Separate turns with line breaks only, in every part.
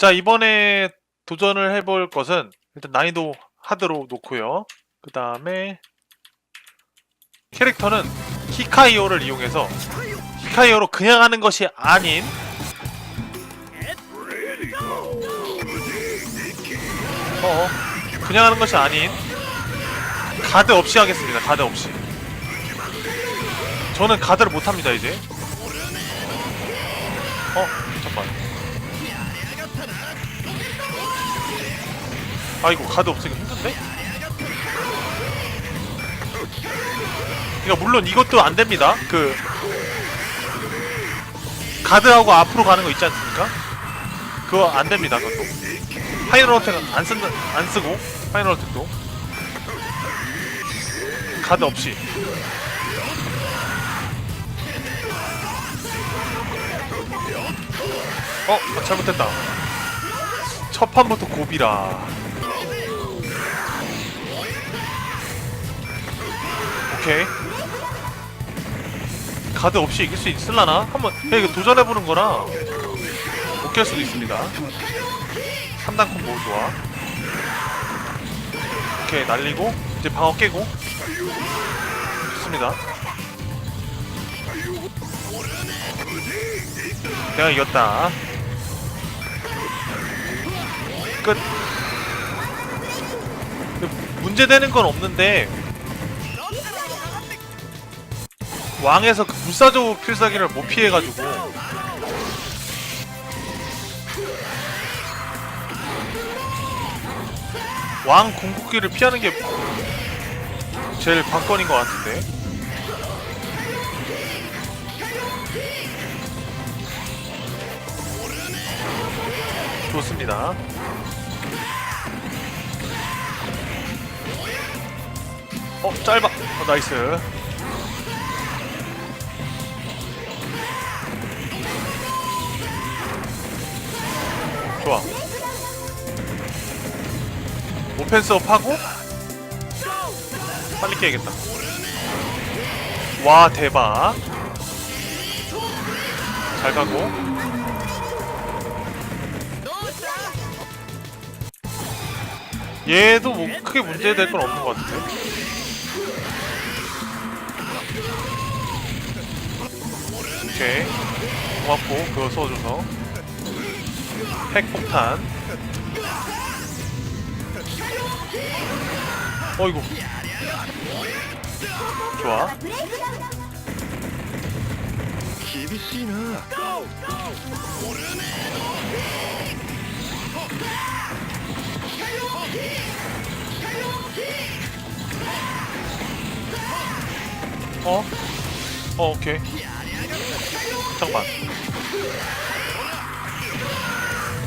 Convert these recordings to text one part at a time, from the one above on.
자, 이번에 도전을 해볼 것은 일단 난이도 하드로 놓고요. 그 다음에 캐릭터는 히카이오를 이용해서 히카이오로 그냥 하는 것이 아닌 어, 그냥 하는 것이 아닌 가드 없이 하겠습니다. 가드 없이. 저는 가드를 못 합니다, 이제. 어, 아이고, 가드 없으니까 힘든데? 그러니까 물론 이것도 안 됩니다. 그 가드하고 앞으로 가는 거 있지 않습니까? 그거 안 됩니다. 그것도. 파이널 어택은 안 쓴다, 안 쓰고 파이널 어택도 가드 없이. 어, 아, 잘못했다. 첫 판부터 고비라. 오케이. 가드 없이 이길 수 있을라나? 한번 야, 이거 도전해보는 거라 못 깰 수도 있습니다. 3단 콤보 좋아. 오케이, 날리고, 이제 방어 깨고. 좋습니다. 내가 이겼다. 끝. 문제되는 건 없는데, 왕에서 그 불사조 필살기를 못 피해가지고. 왕 궁극기를 피하는 게 제일 관건인 것 같은데. 좋습니다. 어 짧아. 어 나이스 좋아. 오펜스업 하고 빨리 깨야겠다. 와 대박. 잘 가고. 얘도 뭐 크게 문제될 건 없는 것 같은데. 오케이. 고맙고 그거 써줘서. 핵폭탄. 어이구. 좋아. 어? 어 오케이. 잠깐만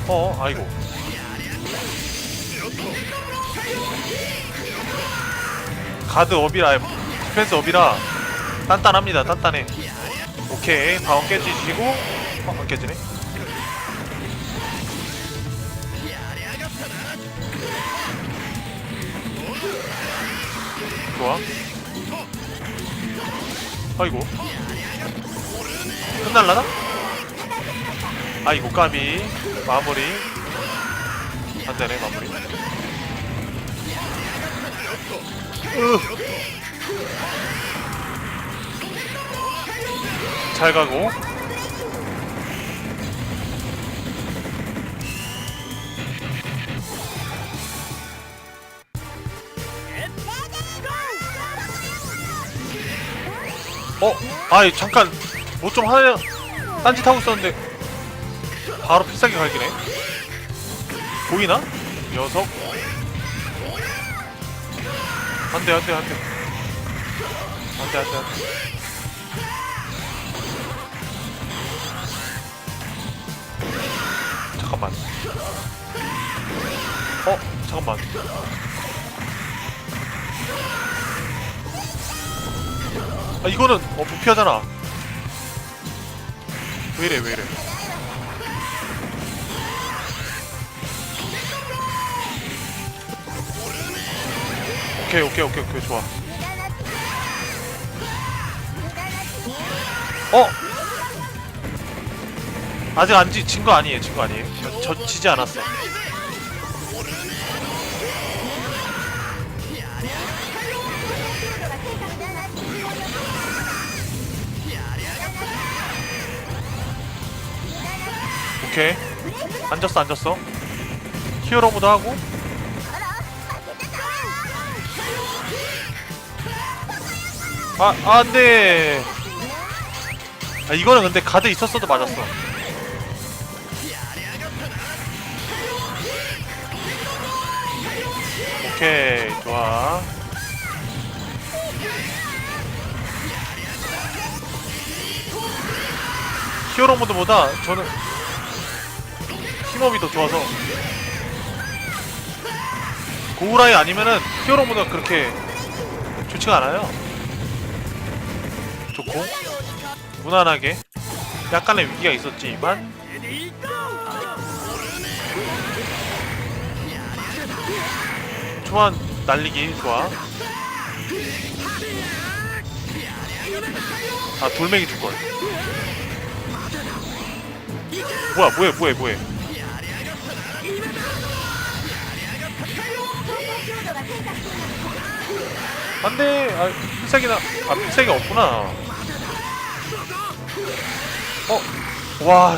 어 아이고. 가드 업이라 디펜스 업이라. 단단합니다 단단해. 오케이 방어 깨지시고. 어, 안 깨지네. 좋아. 아이고. 끝날라나? 아이고 까비 마무리. 안되네 마무리. 으. 잘 가고. 어? 아이 잠깐. 뭐 좀 하려 딴짓 하고 있었는데 바로 필살기 갈기네. 보이나? 녀석? 안돼 안돼 안돼. 안돼 안돼 안돼. 잠깐만. 어? 잠깐만. 아 이거는 어 부피하잖아. 왜이래 왜이래 오케이 오케이 오케이 오케이 좋아 어? 아직 안 지, 진거 아니에요. 진 거 아니에요. 저, 저 지지 않았어. 오케이. 앉았어, 앉았어. 히어로 모드 하고. 아, 아, 안 돼. 아, 이거는 근데 가드 있었어도 맞았어. 오케이, 좋아. 히어로 모드보다 저는 힘업이 더 좋아서 고우라이 아니면은 히어로 모드가 그렇게 좋지가 않아요. 무난하게 약간의 위기가 있었지만 초안 날리기 좋아. 아 돌멩이 줄 걸. 뭐야 뭐해 뭐해 뭐해. 안돼. 아 필살기나 아 필살기 없구나. 어 와.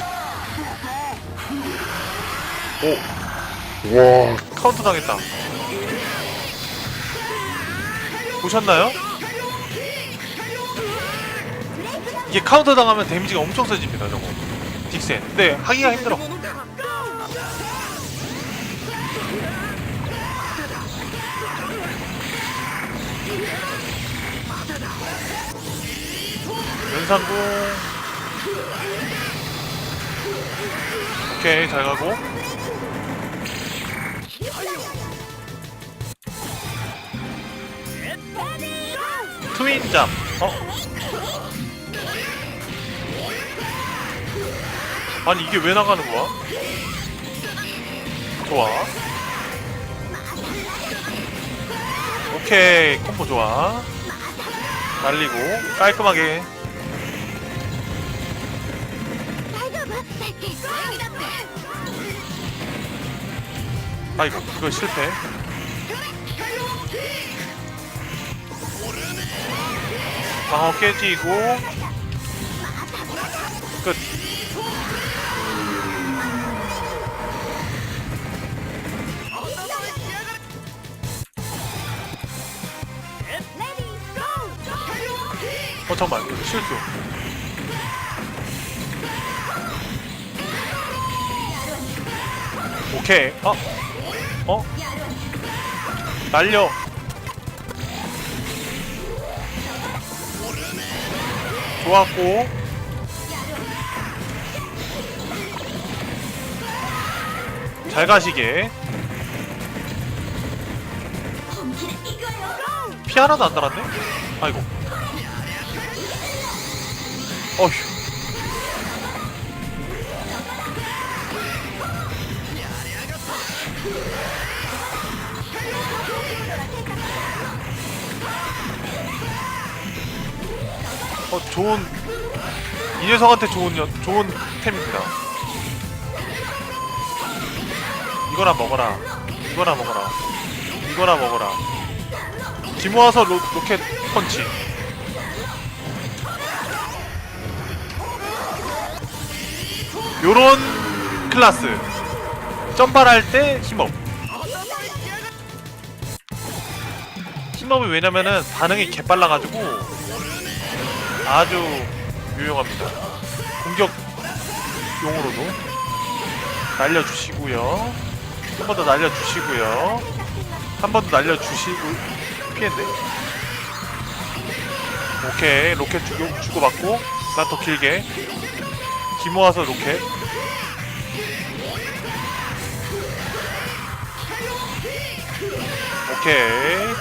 오. 와 카운터 당했다. 보셨나요? 이게 카운터 당하면 데미지가 엄청 세집니다 저거 딕센 근데 하기가 힘들어 연상공 오케이 잘 가고. 트윈잠 어? 아니 이게 왜 나가는 거야? 좋아. 오케이 콤보 좋아. 날리고 깔끔하게 아이고 그거 실패. 방어 깨지고 끝. 어 잠깐만. 실수. 오케이. 어? 어? 날려. 좋았고. 잘 가시게. 피 하나도 안 달았네? 아이고. 어휴. 어 좋은 이 녀석한테 좋은 여, 좋은 템입니다. 이거나 먹어라. 이거나 먹어라. 이거나 먹어라. 기모아서 로, 로켓 펀치. 요런 클라스. 점발할 때 힘업. 힘업이 왜냐면은 반응이 개빨라가지고 아주 유용합니다. 공격 용으로도 날려주시고요. 한 번 더 날려주시고요. 한 번 더 날려주시고 피했네. 오케이 로켓 주고, 주고받고 난 더 길게. 기모아서 로켓. 오케이.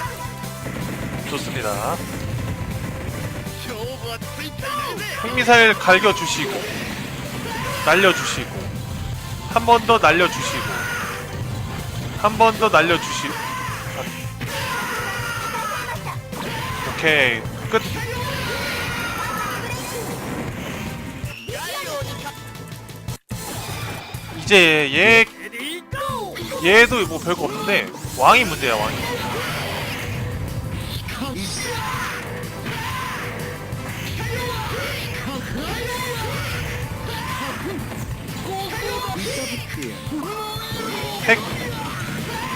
좋습니다 핵미사일 갈겨주시고 날려주시고 한 번 더 날려주시고 한 번 더 날려주시 아. 오케이 끝 이제 얘! 얘도 뭐 별거 없는데 왕이 문제야 왕이. 핵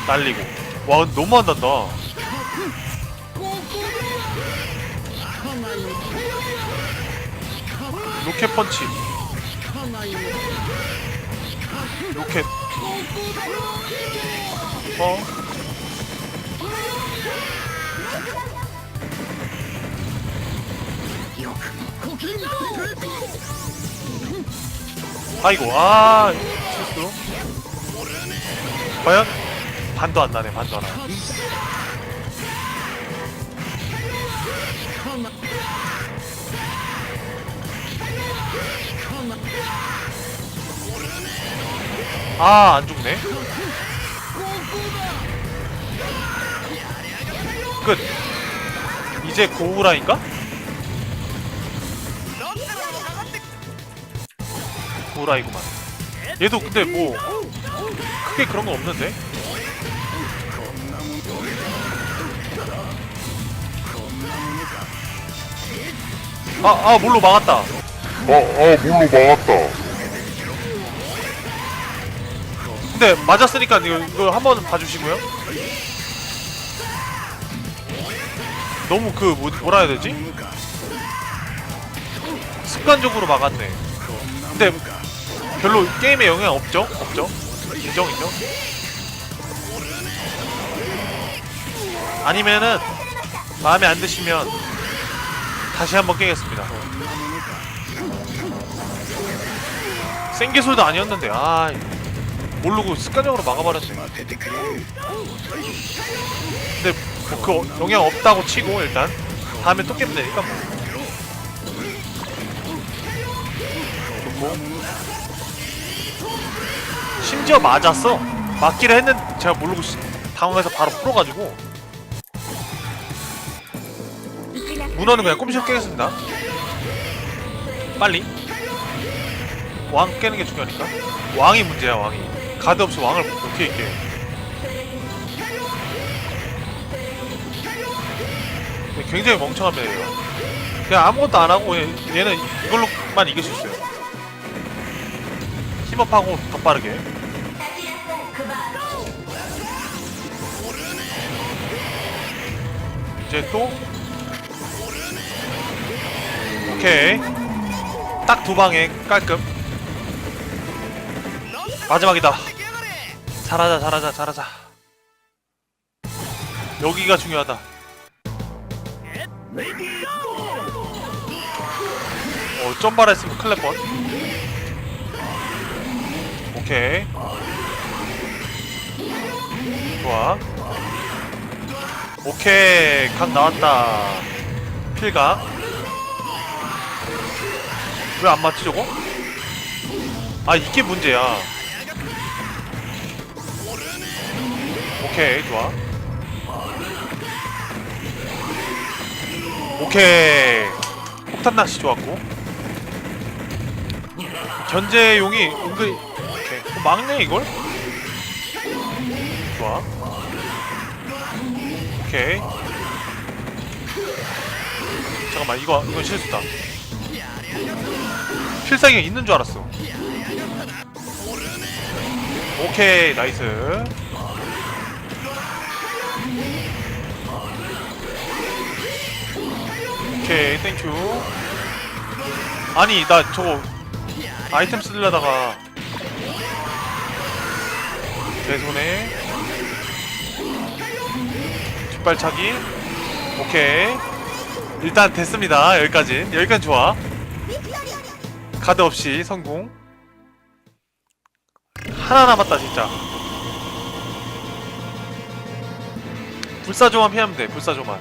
날리고 와 근데 너무 안 단다. 로켓 펀치. 로켓. 어? 아이고 아. 과연 반도 안 나네 반도 안 나. 아, 안 죽네. 끝. 이제 고우라인가? 고우라이구만. 얘도 근데 뭐 크게 그런 거 없는데? 아, 아, 뭘로 막았다.
아, 아, 물로 막았다.
근데 맞았으니까 이거, 이거 한번 봐주시고요. 너무 그 뭐, 뭐라 해야 되지? 습관적으로 막았네. 근데 별로 게임에 영향 없죠? 없죠? 인정 인정. 아니면은 마음에 안 드시면 다시 한번 깨겠습니다. 생기술도 아니었는데 아 모르고 습관적으로 막아버렸네. 근데 뭐 그 영향 없다고 치고 일단 다음에 또 깨면 되니까 뭐. 좋고 심지어 맞았어. 맞기를 했는데 제가 모르고 시- 당황해서 바로 풀어가지고. 문어는 그냥 꼼짝 깨겠습니다. 빨리. 왕 깨는 게 중요하니까. 왕이 문제야 왕이. 가드 없이 왕을 어떻게. 깨 굉장히 멍청한 배예요. 그냥 아무것도 안 하고 얘- 얘는 이걸로만 이길 수 있어요. 힘업하고 더 빠르게 이제 또? 오케이. 딱 두 방에 깔끔. 마지막이다. 잘하자 잘하자 잘하자. 여기가 중요하다. 어 점발했으면 큰일 날뻔. 오케이. 좋아 오케이 각 나왔다. 필각. 왜 안 맞지 저거? 아 이게 문제야. 오케이 좋아. 오케이. 폭탄 낚시 좋았고. 견제용이 은근히 오케이. 그럼 막네 이걸? 좋아 오케이. 잠깐만 이거 이건 실수다. 필살기가 있는 줄 알았어. 오케이 나이스. 오케이 땡큐 아니 나 저거 아이템 쓰려다가 내 손에 뒷발차기. 오케이. 일단 됐습니다. 여기까지. 여기까지 좋아. 카드 없이 성공. 하나 남았다 진짜. 불사조만 피하면 돼 불사조만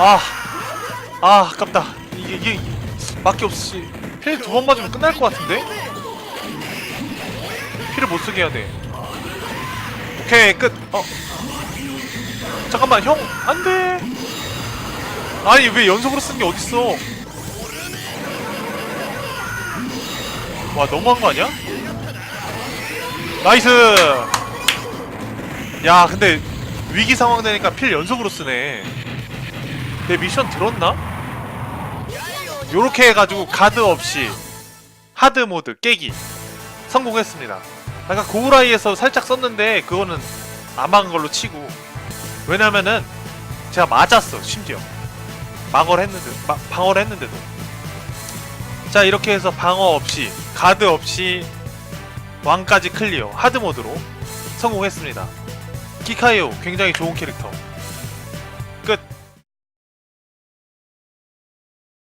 아, 아, 아깝다. 이게, 이게, 밖에 없이. 필두번 맞으면 끝날 것 같은데? 필을 못 쓰게 해야 돼. 오케이, 끝. 어. 잠깐만, 형, 안 돼. 아니, 왜 연속으로 쓰는 게 어딨어? 와, 너무한 거 아니야? 나이스! 야, 근데, 위기 상황 되니까 필 연속으로 쓰네. 내 미션 들었나? 요렇게 해가지고 가드 없이 하드 모드 깨기 성공했습니다. 아까 고우라이에서 살짝 썼는데 그거는 안 막은 걸로 치고 왜냐면은 제가 맞았어 심지어 방어를 했는데 마- 방어를 했는데도 자 이렇게 해서 방어 없이 가드 없이 왕까지 클리어 하드 모드로 성공했습니다. 키카이오 굉장히 좋은 캐릭터